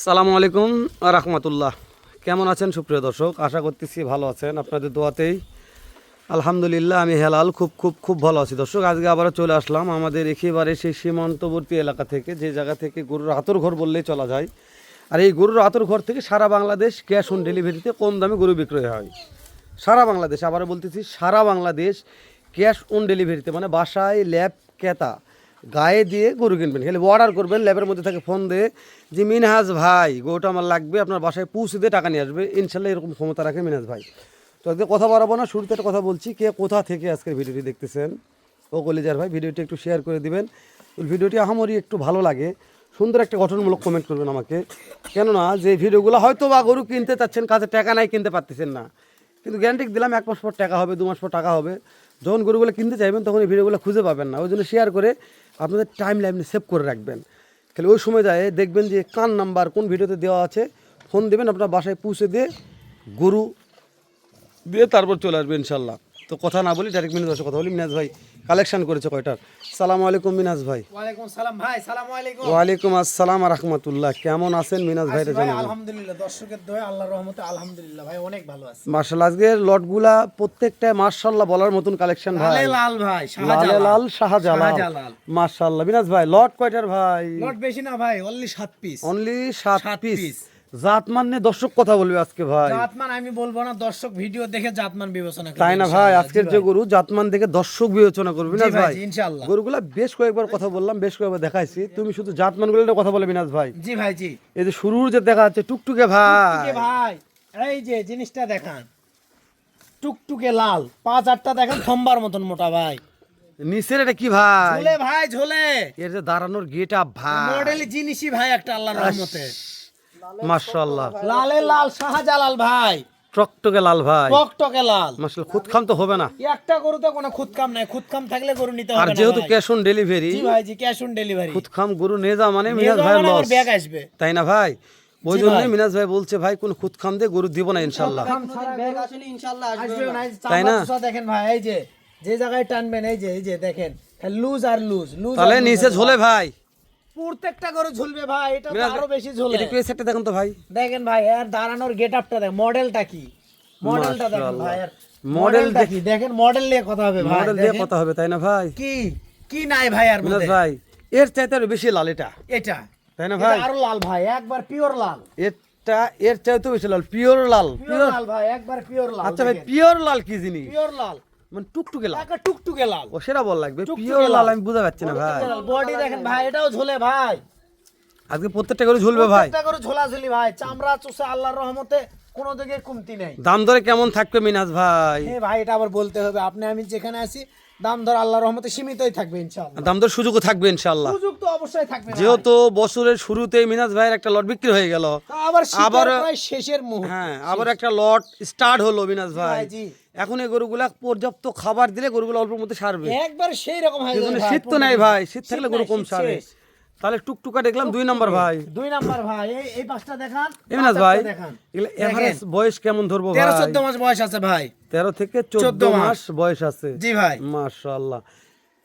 সালামু আলাইকুম রাহমাতুল্লাহ। কেমন আছেন সুপ্রিয় দর্শক? আশা করতেছি ভালো আছেন। আপনাদের দোয়াতেই আলহামদুলিল্লাহ আমি হেলাল, খুব খুব খুব ভালো আছি। দর্শক, আজকে আবারও চলে আসলাম আমাদের একেবারে সেই সীমান্তবর্তী এলাকা থেকে, যে জায়গা থেকে গরুর আতর ঘর বললেই চলা যায়। আর এই গরুর আতর ঘর থেকে সারা বাংলাদেশ ক্যাশ অন ডেলিভারিতে কম দামে গরু বিক্রয় হয়। সারা বাংলাদেশ, আবারও বলতেছি, সারা বাংলাদেশ ক্যাশ অন ডেলিভারিতে মানে বাসায় ল্যাব ক্রেতা গায়ে দিয়ে গরু কিনবেন। খালি অর্ডার করবেন, ল্যাবের মধ্যে থেকে ফোন দিয়ে, যে মিনহাজ ভাই গরুটা আমার লাগবে, আপনার বাসায় পৌঁছে দিয়ে টাকা নিয়ে আসবে। ইনশাল্লাহ এরকম ক্ষমতা রাখে মিনহাজ ভাই। তো আজকে কথা বাড়াবো না, শুরুতে একটা কথা বলছি, কে কোথা থেকে আজকের ভিডিওটি দেখতেছেন? ও কলিজার ভাই ভিডিওটি একটু শেয়ার করে দিবেন। ভিডিওটি আহামরি একটু ভালো লাগে। সুন্দর একটা গঠনমূলক কমেন্ট করবেন আমাকে। কেননা, যে ভিডিওগুলো হয়তো বা গরু কিনতে চাচ্ছেন কাছে টাকা নাই, কিনতে পারতেছেন না। কিন্তু গ্যারান্টি দিলাম, এক মাস পর টাকা হবে, দু মাস পর টাকা হবে। যখন গরুগুলো কিনতে চাইবেন, তখন এই ভিডিওগুলো খুঁজে পাবেন না। ওই জন্য শেয়ার করে আপনাদের টাইম লাইনে সেভ করে রাখবেন। তাহলে ওই সময় যায়, দেখবেন যে কান নাম্বার কোন ভিডিওতে দেওয়া আছে ফোন দেবেন, আপনার বাসায় পৌঁছে দিয়ে গরু দিয়ে তারপর চলে আসবে ইনশাল্লাহ। তো কথা না বলি ডাইরেক্ট মিনাজ ভাই কথা বলি। মিনাজ ভাই কালেকশন করেছে কয়টার? সালামু আলাইকুম মিনাজ ভাই। ওয়ালাইকুম সালাম ভাই সালাম আলাইকুম। ওয়ালাইকুম আসসালাম রহমতুল্লাহ। কেমন আছেন মিনাজ ভাই আলহামদুলিল্লাহ দর্শকের দোয়া আল্লাহর রহমতে আলহামদুলিল্লাহ ভাই অনেক ভালো আছে। মার্শাল আজকের লটগুলা প্রত্যেকটা মার্শাল্লাহ বলার মতন কালেকশন ভাই। লালে লাল ভাই লালে শাহজালাল। লাল শাহজালাল। মার্শাল্লাহ মিনাজ ভাই লট কয়টার ভাই? লট বেশি না ভাই অনলি সাত পিস অনলি সাত সাত পিস piece। জাতমান নিয়ে দর্শক কথা বলবে আজকে ভাই। জাতমান আমি বলব না দর্শক ভিডিও দেখে জাতমান বিবেচনা করবে তাই না ভাই? আজকের যে গরু জাতমান দেখে দর্শক বিবেচনা করবি না ভাই, ইনশাআল্লাহ। গরুগুলা বেশ কয়েকবার কথা বললাম বেশ কয়েকবার দেখাইছি। তুমি শুধু জাতমানগুলো কথা বলে বিনাজ ভাই। জি ভাই জি। এই যে শুরুর যে দেখা যাচ্ছে টুকটুকে ভাই। টুকটুকে ভাই এই যে জিনিসটা দেখান। টুকটুকে লাল পাঁচ আটটা দেখেন থম্বার মতন মোটা ভাই। নিচের এটা কি ভাই? ঝোলে ভাই ঝোলে। এর যে দাঁড়ানোর গেট আপ ভাই। মডেলি জিনিসই ভাই একটা আল্লাহর রহমতে। লালে লাল শাহজালাল ভাই। টকটকে লাল ভাই। টকটকে লাল। মার্শাল খুদ খাম তো হবে না। একটা গরুতে কোনো খুদকাম নাই। খুদকাম থাকলে গরু নিতে হবে না যেহেতু ক্যাশ অন ডেলিভারি জি ভাই জি ক্যাশ অন ডেলিভারি খুদ খাম গরু নিয়ে যাওয়া মানে মিনাজ ভাই লস ব্যাগ আসবে। তাই না ভাই? ওই জন্য মিনাজ ভাই বলছে ভাই কোন খুদ খাম দিয়ে গরু দিব না ইনশাল্লাহ যে তাই না? দেখেন ভাই এই যে যে জায়গায় টানবেন এই যে এই যে দেখেন। লুজ আর লুজ লুজ তাহলে নিচে ঝোলে ভাই। প্রত্যেকটা গরু ঝুলবে ভাই এটা তো আরও বেশি ঝুলে। এটা দেখুন তো ভাই। দেখেন ভাই এর দাঁড়ানোর গেট আপটা দেখ মডেলটা কি? মডেলটা দেখেন ভাই আর মডেল কি? দেখেন মডেল নিয়ে কথা হবে ভাই মডেল দেখেন। কথা হবে তাই না ভাই? কি কি নাই ভাই আর মধ্যে? ভাই এর চাইতে আরও বেশি লাল এটা। এটা। তাই না ভাই? আরও লাল ভাই একবার পিওর লাল। এটা এর চাইতে বেশি লাল পিওর লাল। পিওর লাল ভাই একবার পিওর লাল আচ্ছা ভাই পিওর লাল কি জিনিস? পিওর লাল। মানে টুকটুকে লাল। একটা টুকটুকে লাল। ও সেটা বল লাগবে পিওর লাল। আমি বুঝতে পারছি না ভাই। বডি দেখেন ভাই এটাও ঝোলে ভাই। আজকে প্রত্যেকটা করে ঝুলবে ভাই। প্রত্যেকটা করে ঝোলাঝুলি ভাই চামড়া চুষে আল্লাহর রহমতে কোনো দিকে কমতি নেই। দাম দরে কেমন থাকবে মিনাজ ভাই? এ ভাই এটা আবার বলতে হবে আপনি আমি যেখানে আছি দাম ধর আল্লাহর রহমতে সীমিতই থাকবে ইনশাআল্লাহ। দাম দর সুযোগও থাকবে ইনশাল্লাহ সুযোগ তো অবশ্যই থাকবে যেহেতু বছরের শুরুতে মিনাজ ভাইয়ের একটা লট বিক্রি হয়ে গেল আবার আবার- শেষের মুহূর্ত হ্যাঁ আবার একটা লট স্টার্ট হলো মিনাজ ভাই। ভাই, জি। এখন এই গরুগুলা পর্যাপ্ত খাবার দিলে গরুগুলো অল্পের মধ্যে সারবে। একবার সেই রকম হয় শীত তো নাই ভাই শীত থাকলে গরু কম সারে। তাহলে টুকটুকা দেখলাম দুই নম্বর ভাই। দুই নম্বর ভাই এই এই পাঁচটা দেখান এমনাস ভাই দেখান। এভারেজ বয়স কেমন ধরবো ভাই? তেরো চোদ্দ মাস বয়স আছে ভাই। তেরো থেকে চোদ্দ 14 মাস। মাস। বয়স আছে। জি ভাই। মাশাআল্লাহ।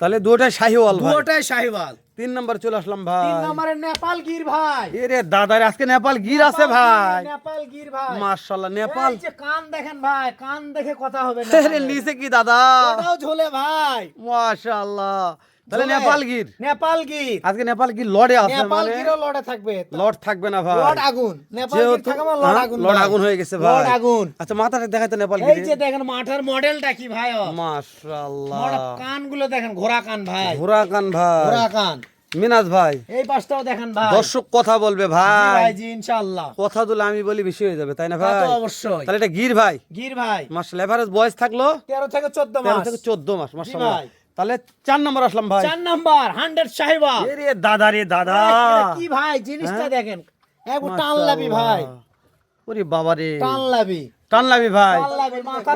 তাহলে দুটাই শাহিওয়াল দুটাই শাহিওয়াল। তিন নম্বর চলে আসলাম ভাই। তিন নম্বরে নেপাল গির ভাই। এরে দাদারে আজকে নেপাল গির আছে ভাই। নেপাল গির ভাই। মাশাআল্লাহ নেপাল এই যে কান দেখেন ভাই কান দেখে কথা হবে না। আরে নিচে কি দাদা? ওটাও ঝোলে ভাই। মাশাআল্লাহ। তাহলে নেপাল গির। নেপাল গির। আজকে নেপাল গির লড়ে আছে নেপাল মানে? গিরও লড়ে থাকবে। লট থাকবে না ভাই। লর্ড আগুন। নেপাল গির থাকা মানে লর্ড হ্যাঁ, আগুন ভাই। আগুন হয়ে গেছে ভাই। লর্ড আগুন। আচ্ছা মাথাটা দেখাইতে নেপাল এই যে দেখেন মাঠার মডেলটা কি ভাই? মাশাআল্লাহ। কানগুলো দেখেন ঘোড়া কান ভাই। ঘোড়া কান ভাই। ঘোড়া কান। মিনাজ ভাই। এই পাশটাও দেখেন ভাই। দর্শক কথা বলবে ভাই। জি ইনশাআল্লাহ। কথা দিলে আমি বলি বেশি হয়ে যাবে তাই না ভাই তো অবশ্যই। তাহলে এটা গির ভাই। গির ভাই। মাসাল এভারেজ বয়স থাকল? তেরো থেকে চোদ্দ তেরো মাস। থেকে চোদ্দ মাস মাসাল্লাহ ভাই। তাহলে চার নম্বর আসলাম ভাই। চার নাম্বার হান্ড্রেড সাহেবা। রে দাদা রে দাদা। কি ভাই জিনিসটা হ্যাঁ? দেখেন। একবার টান লাবি ভাই। ওরে বাবা রে। টান লাবি টান লাবি ভাই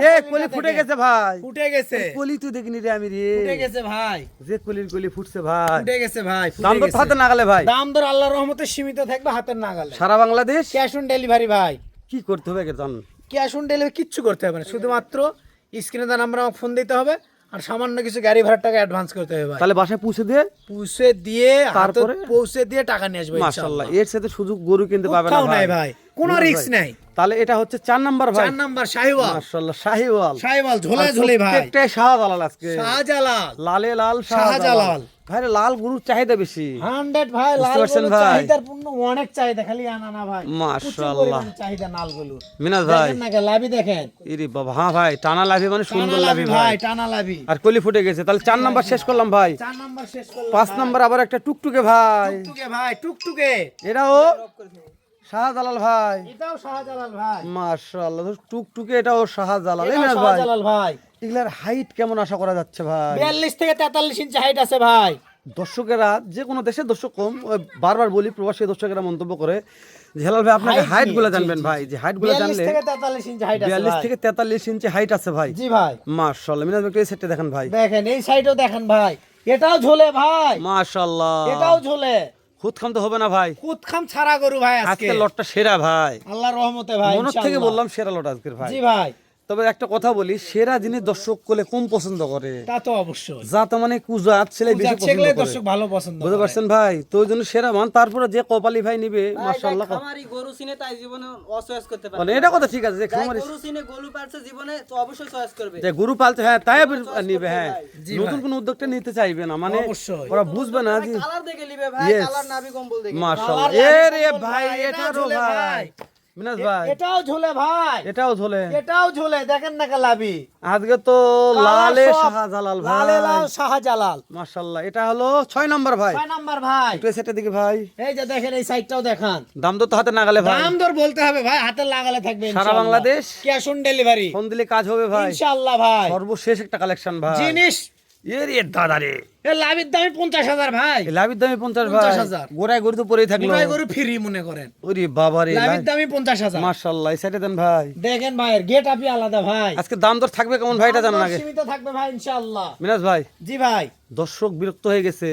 এ কলি ফুটে গেছে ভাই। ফুটে গেছে। কলি তুই দেখিনি রে আমি রে। ফুটে গেছে ভাই। যে কলির কলি ফুটছে ভাই। ফুটে গেছে ভাই দাম গেছে। হাতে নাগালে ভাই। দাম দর আল্লাহর রহমতে সীমিত থাকবে হাতের নাগালে। সারা বাংলাদেশ? ক্যাশ অন ডেলিভারি ভাই। কি করতে হবে জান ক্যাশ অন ডেলিভারি কিচ্ছু করতে হবে না। শুধুমাত্র স্ক্রিনে নাম্বার আমাকে ফোন দিতে হবে। আর সামান্য কিছু গাড়ি ভাড়ার টাকা অ্যাডভান্স করতে হবে ভাই। তাহলে বাসায় পুষে দিয়ে পুষে দিয়ে তারপরে? পৌঁছে দিয়ে টাকা নিয়ে আসবে মাশাআল্লাহ এর সাথে সুযোগ গরু কিনতে পাবে না ভাই। ভাই কোনো রিস্ক নাই। তাহলে এটা হচ্ছে চার নাম্বার ভাই। চার নাম্বার শাহিওয়াল। মাশাল্লাহ শাহিওয়াল। শাহিওয়াল ঝোলে ঝোলে ভাই। প্রত্যেকটাই শাহজালাল আজকে। শাহজালাল। লালে লাল শাহজালাল। ভাই লাল গরুর চাহিদা বেশি। হান্ড্রেড ভাই লাল গরুর চাহিদার পূর্ণ অনেক চাহিদা খালি আনা না ভাই মাশাআল্লাহ। চাহিদা নালগুলো মিনাজ ভাই। দেখেন না লাভি দেখেন। ইরি বাবা হ্যাঁ ভাই টানা লাভি মানে সুন্দর লাভি ভাই। টানা লাভি। আর কলি ফুটে গেছে তাহলে চার নাম্বার শেষ করলাম ভাই। চার নাম্বার শেষ করলাম পাঁচ। নাম্বার আবার একটা টুকটুকে ভাই। টুকটুকে ভাই টুকটুকে। এটাও শাহজালাল ভাই। এটাও শাহজালাল ভাই। মাশাআল্লাহ টুকটুকে এটাও শাহজালাল। এই মিনাজ ভাই শাহজালাল ভাই। এগুলার হাইট কেমন আশা করা যাচ্ছে ভাই? বিয়াল্লিশ থেকে তেতাল্লিশ ইঞ্চি হাইট আছে ভাই। দর্শকেরা যে কোনো দেশের দর্শক কম বারবার বলি প্রবাসী দর্শকেরা মন্তব্য করে যে হেলাল ভাই আপনাকে হাইটগুলো জানবেন ভাই। যে হাইটগুলো জানলে বিয়াল্লিশ। থেকে তেতাল্লিশ ইঞ্চি হাইট আছে ভাই। জি ভাই। মাশাআল্লাহ মিনাজ ভাই একটু এই সেটটা দেখেন ভাই। দেখেন এই সাইডও দেখেন ভাই। এটাও ঝোলে ভাই। মাশাআল্লাহ। এটাও ঝোলে। খুদ খাম তো হবে না ভাই। খুদখাম ছাড়া গরু ভাই আজকে। লটটা সেরা ভাই। আল্লাহর রহমতে ভাই মনের থেকে বললাম সেরা লট আজকের ভাই। জি ভাই। তবে একটা কথা বলি সেরা জিনিস দর্শক কোলে কম পছন্দ করে? তা তো অবশ্যই। যা তো মানে কুজাত ছেলে বেশি পছন্দ করে। দর্শক ভালো পছন্দ বুঝতে পারছেন ভাই? তো ওই জন্য সেরা মান তারপরে যে কপালি ভাই নিবে মাশাআল্লাহ। খামারি গরু চিনে তাই জীবনে অচয়েস করতে পারে। মানে এটা কথা ঠিক আছে যে খামারি গরু চিনে গরু পালছে জীবনে তো অবশ্যই চয়েস করবে। যে গরু পালতে হ্যাঁ তাই নিবে হ্যাঁ। নতুন কোন উদ্যোগটা নিতে চাইবে না মানে অবশ্যই। ওরা বুঝবে না যে কালার দেখে নিবে ভাই কালার নাভি কম্বল দেখে। মাশাআল্লাহ। এ রে ভাই এটা এটারও ভাই। মিনাজ ভাই। এটাও ঝোলে ভাই। এটাও ঝোলে। এটাও ঝোলে দেখেন না লাভি আজকে তো লালে শাহজালাল ভাই। লালে লাল শাহজালাল। মাশাআল্লাহ এটা হলো ছয় নম্বর ভাই। ছয় নাম্বার ভাই। একটু সেটা দিকে ভাই। এই যে দেখেন এই সাইডটাও দেখান। দাম তো হাতে নাগালে ভাই। দাম দর বলতে হবে ভাই হাতে লাগালে থাকবে সারা Bangladesh? Cash on delivery. Phone দিলে কাজ হবে ভাই। ইনশাআল্লাহ ভাই। সর্বশেষ একটা কালেকশন ভাই। জিনিস। এ রে দাদা রে। লাভির দামে পঞ্চাশ হাজার ভাই। লাভির দামে পঞ্চাশ ভাই। 50,000 গোড়ায় গরু তো পরেই থাকল। পুরাই গরু ফ্রি মনে করেন। ওরে বাবা রে লাভির দামে পঞ্চাশ হাজার। দেন ভাই। দেখেন ভাইয়ের গেট আপই আলাদা ভাই। আজকে দাম দর থাকবে কেমন জানান দাম আগে। সীমিত থাকবে ভাই ইনশাআল্লাহ। মিনাজ ভাই। জি ভাই। দর্শক বিরক্ত হয়ে গেছে।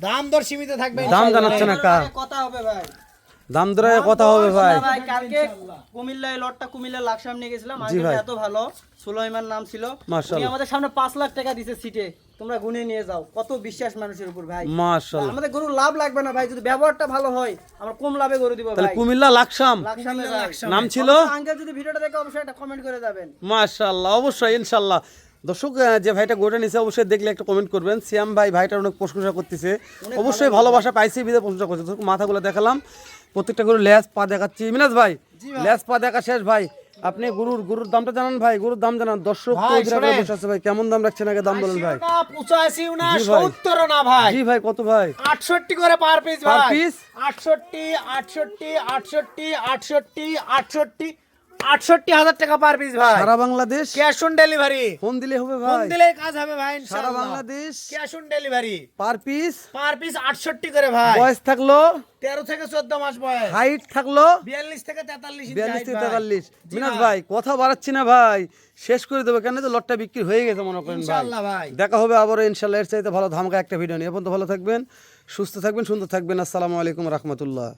দাম দর সীমিত থাকবে দাম জানাচ্ছে না কা কথা হবে ভাই। দাম দরে কথা হবে ভাই। ভাই কালকে কুমিল্লায় লটটা কুমিল্লা লাকসাম নিয়ে গেছিলাম। ভাই। আঙ্কেল এত ভালো সুলাইমান নাম ছিল। মাশাআল্লাহ। উনি আমাদের সামনে পাঁচ লাখ টাকা দিছে সিটে তোমরা গুনে নিয়ে যাও। কত বিশ্বাস মানুষের উপর ভাই। মাশাআল্লাহ আমাদের গরু লাভ লাগবে না ভাই যদি ব্যবহারটা ভালো হয় আমরা কম লাভে গরু দিব তাহলে ভাই। কুমিল্লা লাকসাম। লাকসামে নাম ছিল? আঙ্কেল যদি ভিডিওটা দেখে অবশ্যই একটা কমেন্ট করে যাবেন। মাশাআল্লাহ অবশ্যই ইনশাআল্লাহ দর্শক যে ভাইটা গোটা নিছে অবশ্যই দেখলে একটা কমেন্ট করবেন। সিয়াম ভাই ভাইটার অনেক প্রশংসা করতেছে। অবশ্যই ভালোবাসা পাইছে বিধে প্রশংসা করছে মাথাগুলো দেখালাম। প্রত্যেকটা গরুর লেজ পা দেখাচ্ছি। মিনাজ ভাই। লেজ পা দেখা শেষ ভাই। আপনি গুরুর গুরুর দামটা জানান ভাই গুরুর দাম জানান। দর্শক। আছে ভাই কেমন দাম রাখছেন আগে দাম বলেন ভাই? পঁচাশি না সত্তর না ভাই। সত্তরও না ভাই। জি ভাই কত ভাই? আটষট্টি করে পার পিস ভাই। পিস আটষট্টি আটষট্টি আটষট্টি আটষট্টি আটষট্টি আটষট্টি হাজার টাকা পার পিস ভাই। সারা Bangladesh? Cash on delivery phone দিলে হবে ফোন দিলে কাজ হবে ভাই সারা Bangladesh? Cash on delivery per piece per piece আটষট্টি করে ভাই। বয়স থাকল? তেরো থেকে চোদ্দ মাস বয়স। হাইট থাকল? বিয়াল্লিশ থেকে তেতাল্লিশ বিয়াল্লিশ থেকে তেতাল্লিশ। মিনাজ ভাই। ভাই কথা বাড়াচ্ছি না ভাই। শেষ করে দেবো কেন তো লটটা বিক্রি হয়ে গেছে মনে করেন ভাই। দেখা হবে আবার ইনশাল্লাহ এর চাইতে ভালো ধামকা একটা ভিডিও নিয়ে। এখন তো ভালো থাকবেন সুস্থ থাকবেন সুন্দর থাকবেন। আসসালামু আলাইকুম রহমতুল্লাহ।